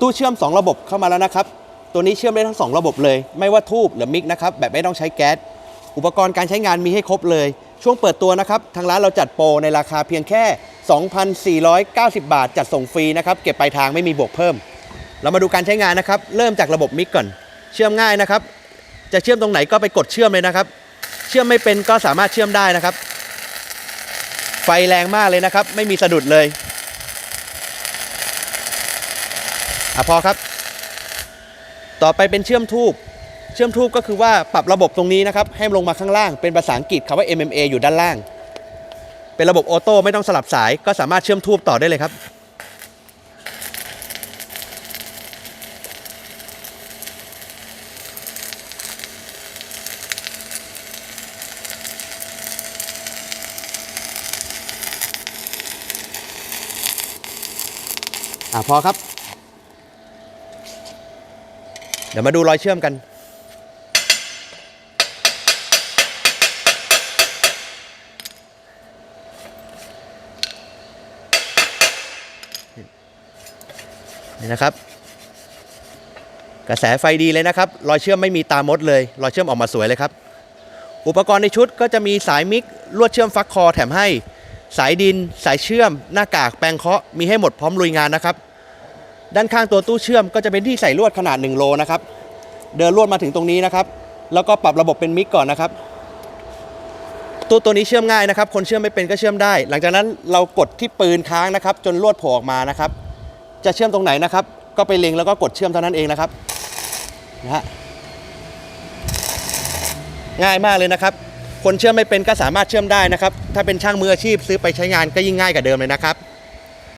ตู้เชื่อม 2 ระบบเข้ามาแล้วนะครับ ตัวนี้เชื่อมได้ทั้ง 2 ระบบเลย ไม่ว่าทูบหรือมิกนะครับ แบบไม่ต้องใช้แก๊ส อุปกรณ์การใช้งานมีให้ครบเลย ช่วงเปิดตัวนะครับ ทางร้านเราจัดโปรในราคาเพียงแค่ 2,490 บาท จัดส่งฟรีนะครับ เก็บปลายทางไม่มีบวกเพิ่ม เรามาดูการใช้งานนะครับ เริ่มจากระบบมิกก่อน เชื่อมง่ายนะครับ จะเชื่อมตรงไหนก็ไปกดเชื่อมเลยนะครับ เชื่อมไม่เป็นก็สามารถเชื่อมได้นะครับ ไฟแรงมากเลยนะครับ ไม่มีสะดุดเลย อะพอครับ ต่อไปเป็นเชื่อมทูบเชื่อมทูบก็คือว่าปรับระบบตรงนี้นะครับให้ลงมาข้างล่างเป็นภาษาอังกฤษคำว่า MMA อยู่ด้านล่าง เป็นระบบออโต้ไม่ต้องสลับสายก็สามารถเชื่อมทูบต่อได้เลยครับอะพอครับ เดี๋ยวมาดูรอยเชื่อมกัน นี่นะครับ กระแสไฟดีเลยนะครับ รอยเชื่อมไม่มีตามดเลย รอยเชื่อมออกมาสวยเลยครับ อุปกรณ์ในชุดก็จะมีสายมิกลวดเชื่อมฟักคอแถมให้ สายดิน สายเชื่อม หน้ากาก แปรงเคาะ มีให้หมดพร้อมลุยงานนะครับ ด้านข้างตัวตู้เชื่อมก็จะเป็นที่ใส่ลวดขนาด 1 โลนะครับ เดินลวดมาถึงตรงนี้นะครับ แล้วก็ปรับระบบเป็นมิกก่อนนะครับตู้ตัวนี้เชื่อมง่ายนะครับ คนเชื่อมไม่เป็นก็เชื่อมได้ หลังจากนั้นเรากดที่ปืนค้างนะครับ จนลวดโผล่ออกมานะครับ จะเชื่อมตรงไหนนะครับ ก็ไปเล็งแล้วก็กดเชื่อมเท่านั้นเองนะครับนะฮะง่ายมากเลยนะครับ คนเชื่อมไม่เป็นก็สามารถเชื่อมได้นะครับ ถ้าเป็นช่างมืออาชีพซื้อไปใช้งานก็ยิ่งง่ายกว่าเดิมเลยนะครับ